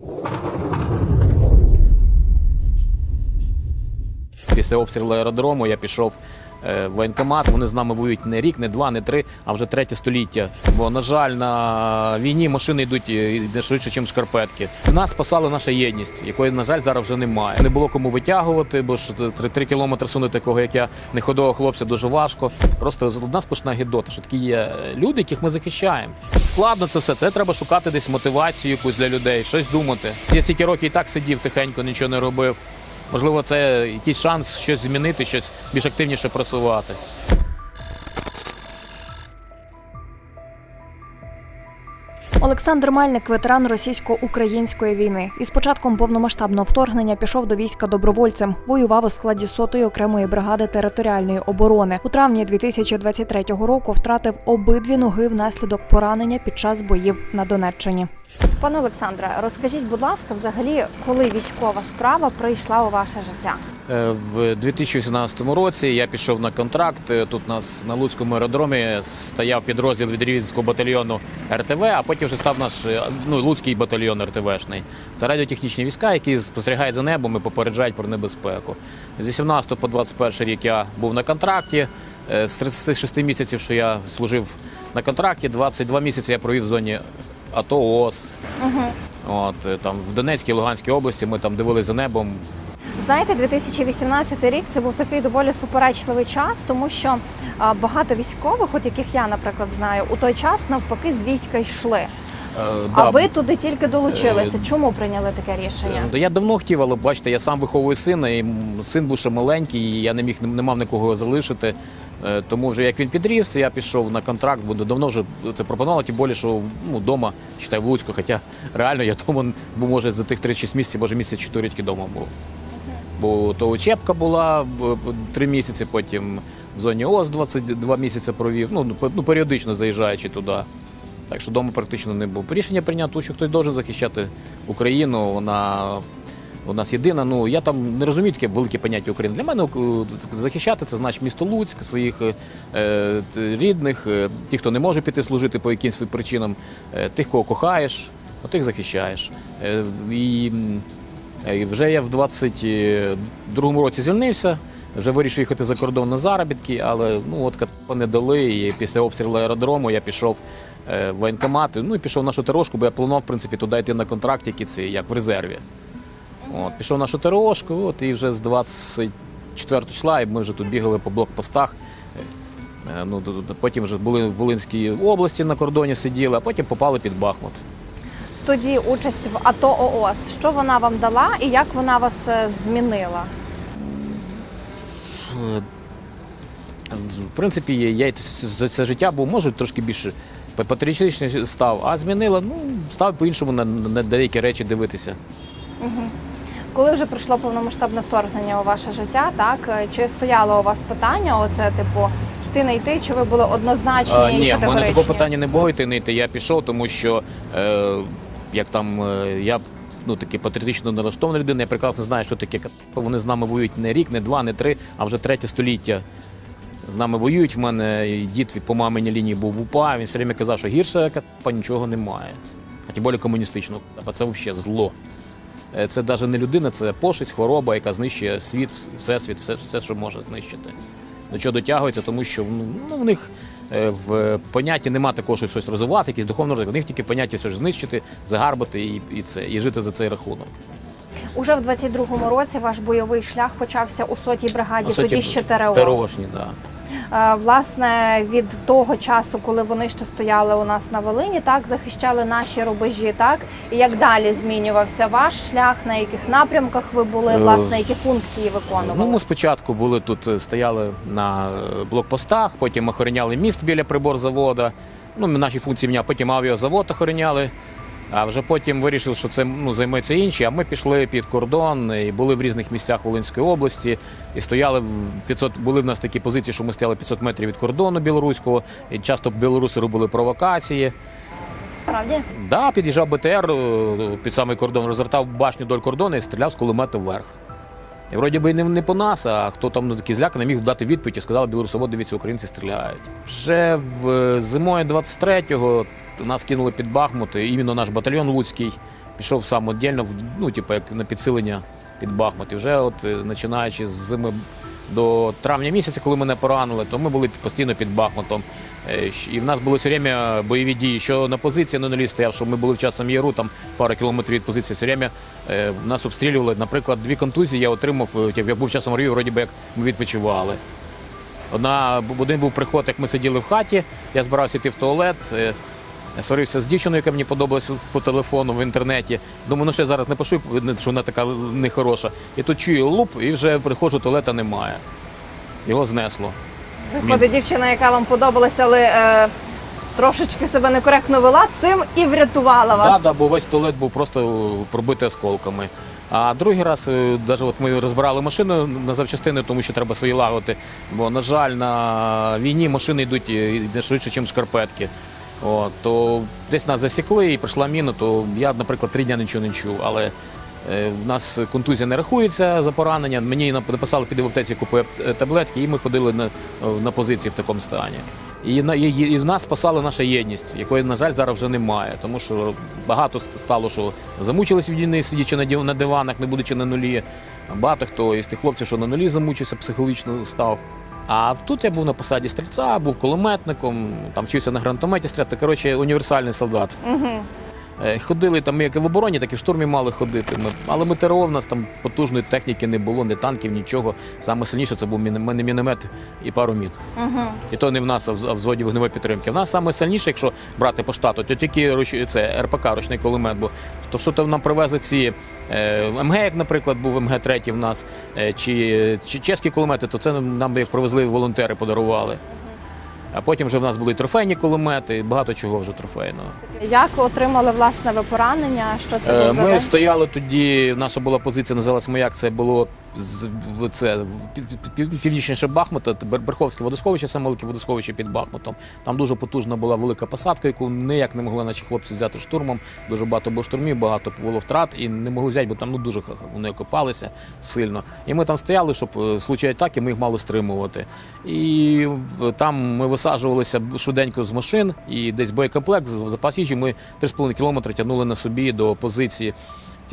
you Після обстрілу аеродрому я пішов е, в воєнкомат. Вони з нами воюють не рік, не два, не три, а вже третє століття. Бо, на жаль, на війні машини йдуть е, не швидше, ніж шкарпетки. Нас спасала наша єдність, якої, на жаль, зараз вже немає. Не було кому витягувати, бо ж три, три кілометри сунути такого, як я, неходового хлопця, дуже важко. Просто одна сплошна гідота, що такі є люди, яких ми захищаємо. Складно це все. Це треба шукати десь мотивацію якусь для людей, щось думати. Я стільки років і так сидів тихенько, нічого не робив. Можливо, це якийсь шанс щось змінити, щось більш активніше просувати. Олександр Мельник, ветеран російсько-української війни. Із початком повномасштабного вторгнення пішов до війська добровольцем. Воював у складі сотої окремої бригади територіальної оборони. У травні 2023 року втратив обидві ноги внаслідок поранення під час боїв на Донеччині. Пане Олександре, розкажіть, будь ласка, взагалі, коли військова справа прийшла у ваше життя? Е, В 2018 році я пішов на контракт. Е, Тут у нас на Луцькому аеродромі стояв підрозділ від Рівненського батальйону РТВ, а потім вже став наш е, ну, Луцький батальйон РТВшний. Це радіотехнічні війська, які спостерігають за небом і попереджають про небезпеку. З 18 по 21 рік я був на контракті. З 36 місяців, що я служив на контракті, 22 місяці я провів в зоні АТО ООС. От е, там в Донецькій, Луганській області ми там дивилися за небом, Знаєте, 2018 рік це був такий доволі суперечливий час, тому що багато військових, от яких я, наприклад, знаю, у той час навпаки з війська йшли. Е, А да, ви туди тільки долучилися. Е, Чому прийняли таке рішення? Та я давно хотів, але бачите, я сам виховую сина, і син був ще маленький, і я не міг не мав нікого залишити. Е, Тому вже як він підріс, я пішов на контракт, бо давно вже це пропонувало, тим більше, що ну, вдома, читай в Луцьку, хоча реально я вдома, був, може, за тих 36 місяців, може місяць 4 тільки вдома був. Бо то учебка була три місяці, потім в зоні ОС 22 місяці провів, ну, ну періодично заїжджаючи туди. Так що вдома практично не був. Рішення прийнято, що хтось має захищати Україну. Вона у нас єдина. Ну я там не розумію таке велике поняття України. Для мене е, захищати це значить місто Луцьк, своїх е, е, рідних, е, тих, хто не може піти служити по якимсь причинам, е, тих, кого кохаєш, от тих захищаєш. Е, і е, вже я в 22-му році звільнився. Вже вирішив їхати за кордон на заробітки, але ну от не дали. І після обстрілу аеродрому я пішов е, в воєнкомат, ну і пішов в нашу ТРОшку, бо я планував в принципі туди йти на контракт, який це як в резерві. От, пішов в нашу ТРОшку, от, і вже з 24 числа і ми вже тут бігали по блокпостах. Е, е, Ну, потім вже були в Волинській області на кордоні сиділи, а потім попали під Бахмут. Тоді участь в АТО ООС. Що вона вам дала і як вона вас змінила? В принципі, я- це життя був, може, трошки більше патріотичний став, а змінила, ну, став по-іншому на, на деякі речі дивитися. Коли вже прийшло повномасштабне вторгнення у ваше життя, так е, чи стояло у вас питання? Оце типу йти не йти? Чи ви були однозначні А, ні, в мене такого питання не було йти не йти. Я пішов, тому що е, як там е, я ну таки патріотично налаштована людина, я прекрасно знаю, що таке. Вони з нами воюють не рік, не два, не три, а вже третє століття. З нами воюють. В мене і дід від- по маминій лінії був в УПА. Він все время казав, що гірше КТП нічого немає. А тим більше комуністичного КТП. Це взагалі зло. Е, Це навіть не людина, це пошесть, хвороба, яка знищує світ, всесвіт, все, все, що може знищити. До чого дотягується, тому що ну, ну, в них е, в понятті нема такого, що щось розвивати, якісь духовно розвиток. В них тільки поняття все ж знищити, загарбати і, і це, і жити за цей рахунок. Уже в 22-му році ваш бойовий шлях почався у сотій бригаді, соті тоді ще ТРО. ТРОшні, да. Е, Власне, від того часу, коли вони ще стояли у нас на Волині, так захищали наші рубежі, так і як далі змінювався ваш шлях, на яких напрямках ви були, Е, власне, які функції виконували? Ну, ми спочатку були тут, е, стояли на блокпостах, потім охороняли міст біля приборзавода. Ну, наші функції міняли, потім авіазавод охороняли. А вже потім вирішили, що це ну, займаються інші. А ми пішли під кордон і були в різних місцях Волинської області. І стояли 500, були в нас такі позиції, що ми стояли 500 метрів від кордону білоруського. І часто білоруси робили провокації. Справді Да, під'їжджав БТР е, під самий кордон, розвертав башню вдоль кордону і стріляв з кулемета вверх. І вроді би не, не по нас, а хто там ну, такий зляканий, міг дати відповідь і сказали, білорусовод, дивіться, українці стріляють. Вже в зимою 23-го нас кинули під Бахмут, і іменно наш батальйон Луцький. пішов сам віддільно, в- ну, типу, як на підсилення під Бахмут. І вже от е, починаючи з зими до травня місяця, коли мене поранили, то ми були постійно під Бахмутом. Е, І в нас були все время бойові дії, що на позиції на нулі стояв, що ми були в часом Яру, там пару кілометрів від позиції, все время е, нас обстрілювали. Наприклад, дві контузії я отримав, як я був часом в вроді би як ми відпочивали. Одна один був приход, як ми сиділи в хаті, я збирався йти в туалет. Сварився з дівчиною, яка мені подобалась по телефону в інтернеті. Думаю, ну ще зараз не пишу, що вона така нехороша. І тут чую луп, і вже приходжу, туалета немає. Його знесло. Виходить дівчина, яка вам подобалася, але е, трошечки себе некоректно вела, цим і врятувала вас. Так, да, бо весь туалет був просто пробитий осколками. А другий раз, навіть от ми розбирали машину на запчастини, тому що треба свої лагодити. Бо, на жаль, на війні машини йдуть е, швидше, ніж шкарпетки. От, то десь нас засікли і прийшла міна, то я, наприклад, три дні нічого не чув. Але е, в нас контузія не рахується за поранення. Мені написали, піди в аптеці, купив е, таблетки, і ми ходили на, на позиції в такому стані. І, на- і, і з нас спасала наша єдність, якої, на жаль, зараз вже немає. Тому що багато стало, що замучились від війни, сидячи на, на диванах, не будучи на нулі. Багато хто із тих хлопців, що на нулі замучився, психологічно став. А тут я був на посаді стрільця, був кулеметником, там вчився на гранатометі стріляти. Коротше, універсальний солдат. Угу. Е, Ходили там, ми як і в обороні, так і в штурмі мали ходити. Ми, але ми ТРО в нас там потужної техніки не було, ні танків, нічого. Саме сильніше це був міні- міномет і пару міт. Угу. І то не в нас, а в, а в зводі вогневої підтримки. В нас саме сильніше, якщо брати по штату, то тільки руч- це РПК, ручний кулемет. Бо то що то нам привезли ці е, МГ, як, наприклад, був МГ 3 в нас, е, чи, чи чеські кулемети, то це нам нам як привезли волонтери, подарували. А потім вже в нас були трофейні кулемети, багато чого вже трофейного. Як отримали власне ви поранення? Що це Е, був за Ми день? стояли тоді. Наша була позиція, називалась Маяк. Це було в це північніше Бахмута, Берховське водосховище, саме велике водосховище під Бахмутом. Там дуже потужна була велика посадка, яку ніяк не могли наші хлопці взяти штурмом. Дуже багато було штурмів, багато було втрат і не могли взяти, бо там ну дуже вони окопалися сильно. І ми там стояли, щоб е, в случаї атаки ми їх мали стримувати. І е, там ми висаджувалися швиденько з машин, і десь боєкомплект, запас їжі ми 3,5 кілометри тягнули на собі до позиції.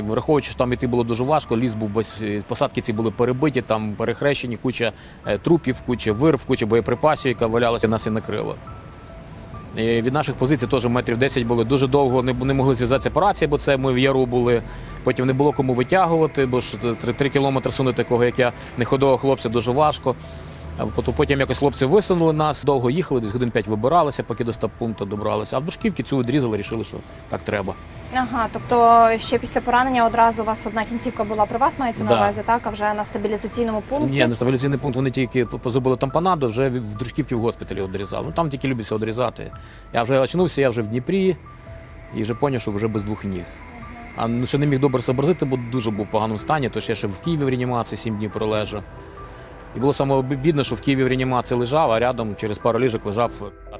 Враховуючи, що там іти було дуже важко, ліс був весь, е, посадки ці були перебиті, там перехрещені, куча е, трупів, куча вирв, куча боєприпасів, яка валялася, нас і накрила. І від наших позицій теж метрів 10 були. Дуже довго не, не могли зв'язатися по рації, бо це ми в яру були. Потім не було кому витягувати, бо ж 3, кілометри сунути такого, як я, неходового хлопця, дуже важко. Потім- якось хлопці висунули нас, довго їхали, десь годин 5 вибиралися, поки до стаб-пункту добралися. А в Душківці цю відрізали, рішили, що так треба. Ага, тобто ще після поранення одразу у вас одна кінцівка була при вас, мається на Да. увазі, так? А вже на стабілізаційному пункті. Ні, на стабілізаційний пункт вони тільки по- зробили тампонаду, вже в Дружківці в госпіталі відрізали. Ну там тільки любиться відрізати. Я вже очнувся, я вже в Дніпрі і вже зрозумів, що вже без двох ніг. А ну, ще не міг добре сообразити, бо дуже був в поганому стані, тож я ще в Києві в реанімації сім днів пролежав. І було саме бідно, що в Києві в реанімації лежав, а рядом через пару ліжок лежав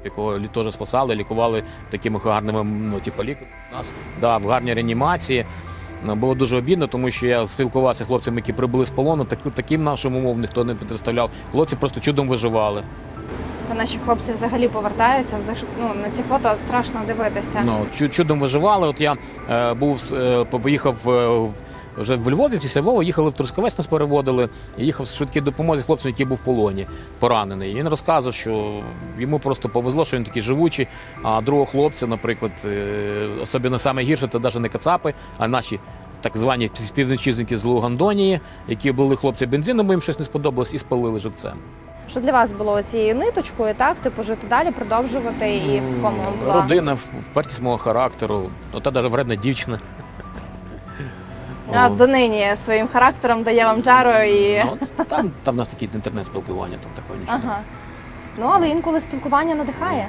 якого теж спасали, лікували такими гарними, ну, типу, лікарі нас. Да, в гарній реанімації. Ну, Було дуже обідно, тому що я спілкувався з хлопцями, які прибули з полону. Так, таким нашим умов ніхто не представляв. Хлопці просто чудом виживали. Та наші хлопці взагалі повертаються. Ну, на ці фото страшно дивитися. Ну, чудом виживали. От я е, був е, поїхав е, в- вже в Львові, після Львова їхали в Трускавець, нас переводили. І їхав з швидкій допомозі з хлопцем, який був в полоні, поранений. І він розказував, що йому просто повезло, що він такий живучий. А другого хлопця, наприклад, е, особливо саме гірше, це навіть не кацапи, а наші. Так звані співвітчизники з Лугандонії, які були хлопці бензином, їм щось не сподобалось і спалили живцем. Що для вас було цією ниточкою, так? Типу жити далі, продовжувати і в такому була Родина, впертість мого характеру, ота навіть вредна дівчина. А донині своїм характером дає вам джару і. Ну, там, там в нас таке інтернет-спілкування, там такого нічого. Ага. Ну, але інколи спілкування надихає.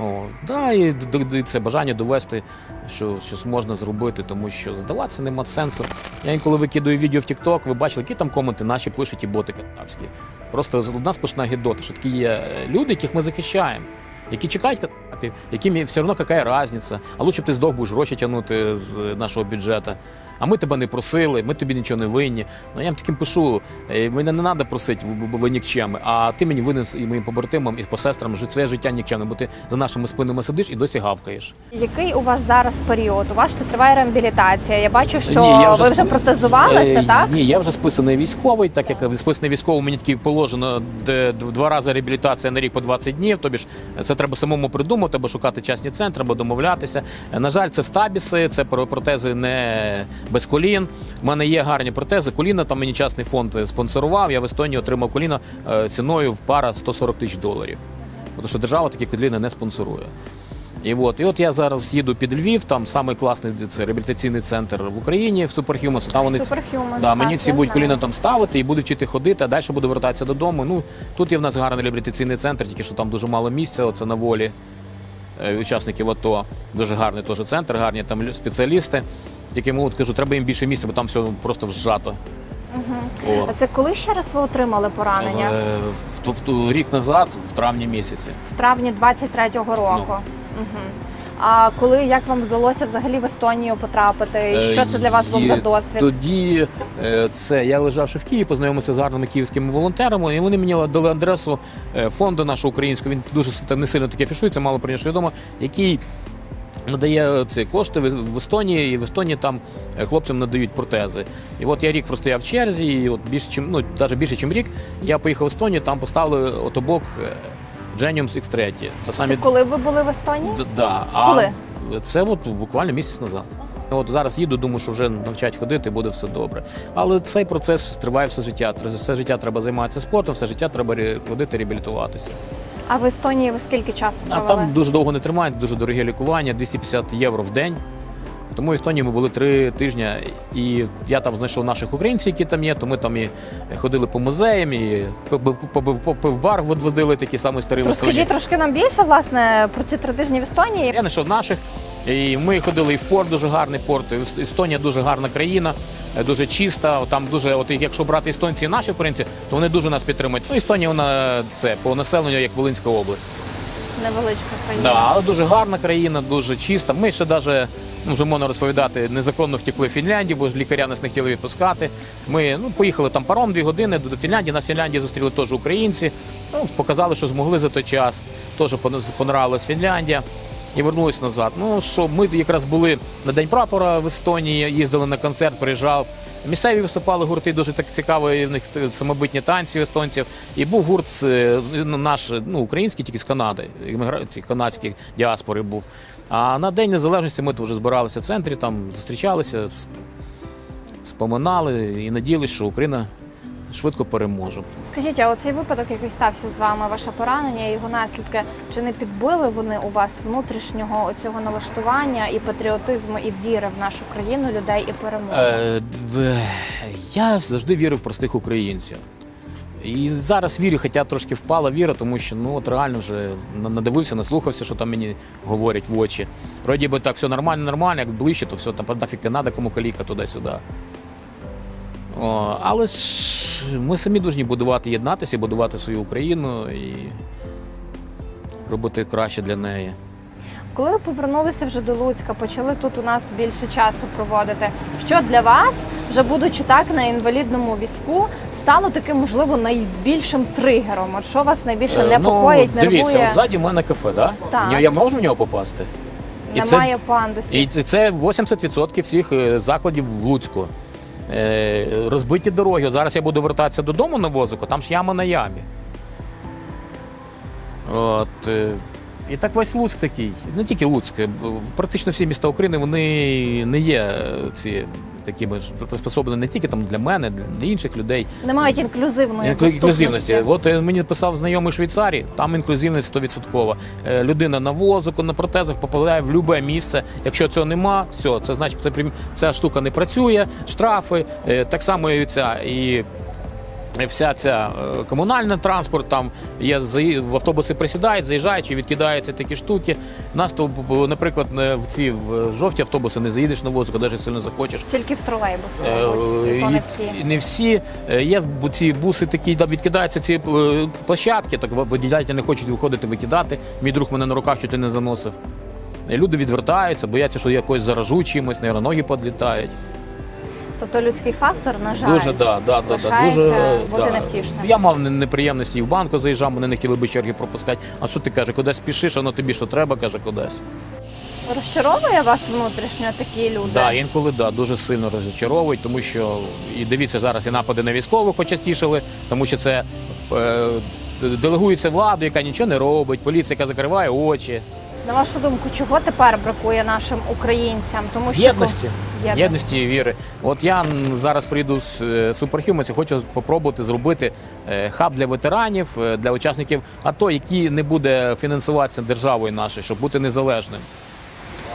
О, да, і д- д- це бажання довести, що щось можна зробити, тому що здаватися нема сенсу. Я інколи викидаю відео в TikTok, ви бачили, які там коменти наші пишуть і боти катавські. Просто одна сплошна гідота, що такі є е, люди, яких ми захищаємо. які чекають катапів, яким все одно яка різниця. А лучше б ти здох будеш гроші тягнути з нашого бюджету. А ми тебе не просили, ми тобі нічого не винні. Ну я їм таким пишу: е, мене не треба просити, ви- ви нікчеми, а ти мені винен і моїм побратимам, і посестрам жити своє життя нікчемне, бо ти за нашими спинами сидиш і досі гавкаєш. Який у вас зараз період? У вас ще триває реабілітація. Я бачу, що Ні, я вже ви вже сп- протезувалися, Е, так? Ні, я вже списаний військовий, так як списаний військовий, мені таки положено де два рази реабілітація на рік по 20 днів. Тобі ж це треба самому придумати, або шукати частні центри, або домовлятися. Е, На жаль, це стабіси, це про- протези не без колін. У мене є гарні протези. Коліна там мені частний фонд спонсорував. Я в Естонії отримав коліна е, ціною в пара 140 тисяч доларів. Тому що держава такі коліна не спонсорує. І от, і от я зараз їду під Львів, там самий класний це реабілітаційний центр в Україні в Суперхюмас. Там вони Superhumans, да, так, мені ці будуть коліна там ставити і буду вчити ходити, а далі буду вертатися додому. Ну тут є в нас гарний реабілітаційний центр, тільки що там дуже мало місця. Оце на волі е, учасників АТО. Дуже гарний теж центр, гарні там спеціалісти. Тільки от кажу, треба їм більше місця, бо там все просто вжато. О. А це коли ще раз ви отримали поранення? Е, в- Тобто рік назад, в травні місяці. В травні 23-го року. Ну. Угу. А коли як вам вдалося взагалі в Естонію потрапити? І що це для вас був Е, за досвід? Тоді е, це я лежав ще в Києві, познайомився з гарними київськими волонтерами, і вони мені дали адресу е, фонду нашого українського. Він дуже с- не сильно таке фішується, мало про нього відомо, який. Надає ці кошти в Естонії, і в Естонії там е, хлопцям надають протези. І от я рік простояв в черзі, і от більше, чим, ну, навіть більше, ніж рік, я поїхав в Естонію, там поставили отобок е, Genius X3. Це самі Це коли ви були в Естонії? Д- Да. А Коли? Це от буквально місяць назад. От зараз їду, думаю, що вже навчать ходити, буде все добре. Але цей процес триває все життя. Все життя треба займатися спортом, все життя треба ходити, реабілітуватися. А в Естонії ви скільки часу А там дуже довго не тримають, дуже дороге лікування, 250 євро в день. Тому в Естонії ми були три тижні, і я там знайшов наших українців, які там є. То ми там і ходили по музеям, і в бар водили такі самі старі в Естонії. Трошки нам більше власне про ці три тижні в Естонії. Я знайшов наших. І ми ходили і в порт, дуже гарний порт. Естонія дуже гарна країна, дуже чиста. Там дуже, от якщо брати естонці і наші українці, то вони дуже нас підтримують. Ну, Естонія вона це по населенню, як Волинська область. Невеличка країна. Да, але дуже гарна країна, дуже чиста. Ми ще навіть, ну, вже можна розповідати, незаконно втекли в Фінляндію, бо лікаря нас не хотіли відпускати. Ми ну, поїхали там паром дві години до Фінляндії. Нас в Фінляндії зустріли теж українці. Ну, показали, що змогли за той час. Теж пон- понравилась Фінляндія. І вернулись назад. Ну що, ми якраз були на День прапора в Естонії, їздили на концерт, приїжджав. Місцеві виступали гурти, дуже так цікаво, і в них самобитні танці естонців. І був гурт е, ну, наш, ну, український, тільки з Канади, ці канадські діаспори був. А на День Незалежності ми вже збиралися в центрі, там зустрічалися, сп- споминали і надіялися, що Україна швидко переможе. Скажіть, а оцей випадок, який стався з вами, ваше поранення його наслідки, чи не підбили вони у вас внутрішнього цього налаштування і патріотизму, і віри в нашу країну, людей і перемогу? Е, в- я завжди вірив в простих українців. І зараз вірю, хоча трошки впала віра, тому що ну от реально вже на- надивився, наслухався, що там мені говорять в очі. Вроді би так, все нормально, нормально, як ближче, то все там нафіг ти надо, кому каліка туди-сюди. О, але ж ми самі повинні будувати, єднатися, будувати свою Україну і робити краще для неї. Коли ви повернулися вже до Луцька, почали тут у нас більше часу проводити. Що для вас, вже будучи так на інвалідному візку, стало таким, можливо, найбільшим тригером? От що вас найбільше Е, непокоїть, ну, Дивіться, нервує? от ззаді в мене кафе, да? Так. Я, можу в нього попасти? і це- Немає пандусів. І це- це 80% всіх е, закладів в Луцьку. Е, Розбиті дороги. От зараз я буду вертатися додому на возику, там ж яма на ямі. От, е, і так весь Луцьк такий. Не тільки Луцьк, е, практично всі міста України вони не є е, ці такими ж приспособлені не тільки там для мене, для інших людей. Не мають інклюзивної Інклюзивності. От е, мені писав знайомий Швейцарії, там інклюзивність 100%. Е, Людина на возику, на протезах попадає в будь-яке місце. Якщо цього нема, все, це значить, це, ця штука не працює, штрафи, так само і ця. І Вся ця е, комунальний транспорт, там є в автобуси присідають, заїжджають чи відкидаються такі штуки. Нас то, наприклад, в ці в жовті автобуси не заїдеш на воздух, навіть сильно захочеш. Тільки в тролейбуси, Е, мабуть, і то не всі. Не всі. Е, Є ці буси такі, да, відкидаються ці е, площадки, так водії не хочуть виходити викидати. Мій друг мене на руках чуть не заносив. Люди відвертаються, бояться, що я якось заражу чимось, наверно, ноги підлітають. Тобто людський фактор, на жаль, Дуже, да, да, да, да, дуже бути да. невтішним. Я мав неприємності і в банку заїжджав, мене не хотіли би черги пропускати. А що ти каже, кудись спішиш, а тобі що треба, каже, кудись. Розчаровує вас внутрішньо такі люди? Да, інколи да, дуже сильно розчаровують, тому що і дивіться зараз і напади на військових почастішали, тому що це е, делегується владу, яка нічого не робить, поліція, яка закриває очі. На вашу думку, чого тепер бракує нашим українцям? Тому що Єдності. Єдності. Єдності і віри. От я зараз прийду з е, Superhumans хочу спробувати зробити е, хаб для ветеранів, е, для учасників АТО, який не буде фінансуватися державою нашою, щоб бути незалежним.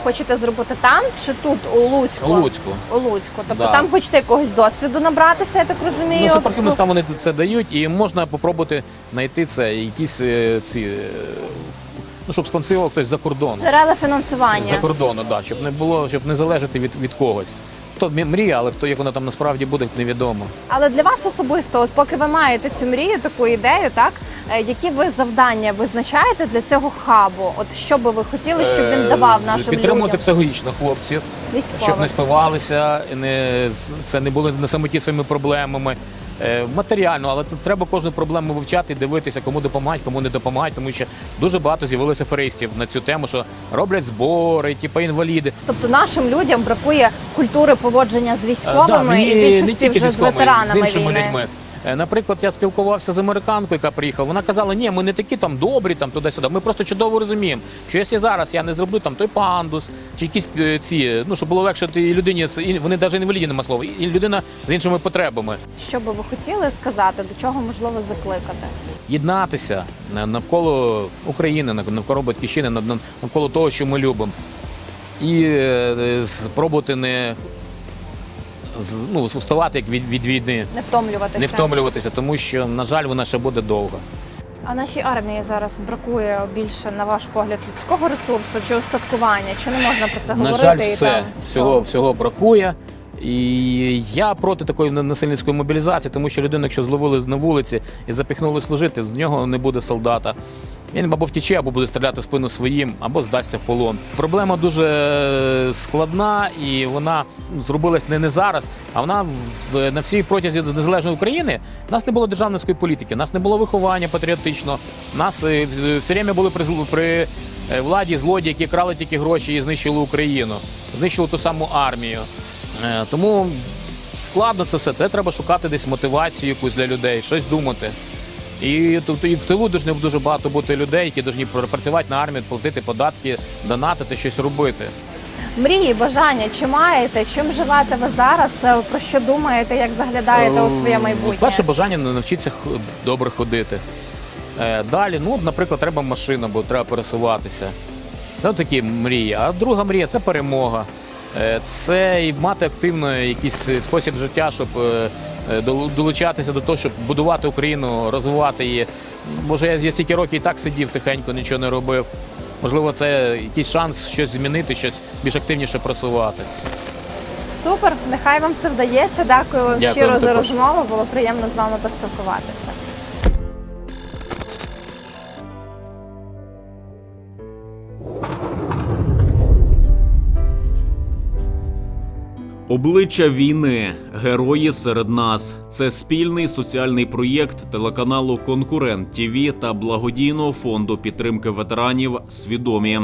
хочете зробити там чи тут, у Луцьку? У Луцьку. У Луцьку. Тобто Да. там хочете якогось досвіду набратися, я так розумію. Ну, Superhumans там вони це дають, і можна спробувати знайти це якісь ці. Ну, щоб спонсорував хтось за кордону. Джерела фінансування. За кордону, да, щоб не було, щоб не залежати від, від когось. То мрія, але хто як вона там насправді буде, невідомо. Але для вас особисто, от поки ви маєте цю мрію, таку ідею, так е, які ви завдання визначаєте для цього хабу? От що би ви хотіли, щоб він Е, давав нашим підтримувати психологічно хлопців, Військових. щоб не спивалися, не це не були на самоті своїми проблемами. Е, Матеріально, але тут треба кожну проблему вивчати дивитися, кому допомагають, кому не допомагають, тому що дуже багато з'явилося аферистів на цю тему, що роблять збори, типу інваліди. Тобто нашим людям бракує культури поводження з Е, військовими да, і більшості не тільки вже з з військовими, ветеранами з іншими війни. людьми. Е, Наприклад, я спілкувався з американкою, яка приїхала. Вона казала, ні, ми не такі там добрі, там туди-сюди. Ми просто чудово розуміємо, що якщо зараз я не зроблю там той пандус, чи якісь е, ці, ну щоб було легше тій людині, з- вони навіть інваліді нема слова, і людина з іншими потребами. Що би ви хотіли сказати, до чого можливо закликати? Єднатися е, навколо України, навколо батьківщини, нав- нав- навколо того, що ми любимо. І е, спробувати не ну, уставати як від, від війни. Не втомлюватися. не втомлюватися, тому що, на жаль, вона ще буде довго. А нашій армії зараз бракує більше, на ваш погляд, людського ресурсу чи устаткування? Чи не можна про це на говорити? жаль, і все там всього, всього бракує. І я проти такої насильницької мобілізації, тому що людину, якщо зловили на вулиці і запіхнули служити, з нього не буде солдата. Він або втіче, або буде стріляти в спину своїм, або здасться в полон. Проблема дуже складна, і вона зробилась не, не зараз, а вона в- на всій протязі незалежної України. У нас не було державницької політики, у нас не було виховання патріотичного. У Нас е, все время були при, при е, владі злодії, які крали тільки гроші і знищили Україну, знищили ту саму армію. Е, Тому складно це все. Це треба шукати десь мотивацію якусь для людей, щось думати. І тобто і в тилу дуже дуже багато бути людей, які повинні працювати на армію, платити податки, донатити, щось робити. Мрії, бажання, чи маєте? Чим живете ви зараз? Е, Про що думаєте? Як заглядаєте у своє Е, майбутнє? Перше бажання навчитися добре ходити. Е, Далі, ну, наприклад, треба машина, бо треба пересуватися. Це такі мрії. А друга мрія це перемога. Е, Це і мати активно якийсь спосіб життя, щоб долучатися до того, щоб будувати Україну, розвивати її. Може, я, я стільки років і так сидів тихенько, нічого не робив. Можливо, це якийсь шанс щось змінити, щось більш активніше просувати. Супер, нехай вам все вдається. Дякую вам Дякую щиро за також. розмову. Було приємно з вами поспілкуватися. Обличчя війни, герої серед нас. Це спільний соціальний проєкт телеканалу Конкурент ТІВІ та благодійного фонду підтримки ветеранів Свідомі.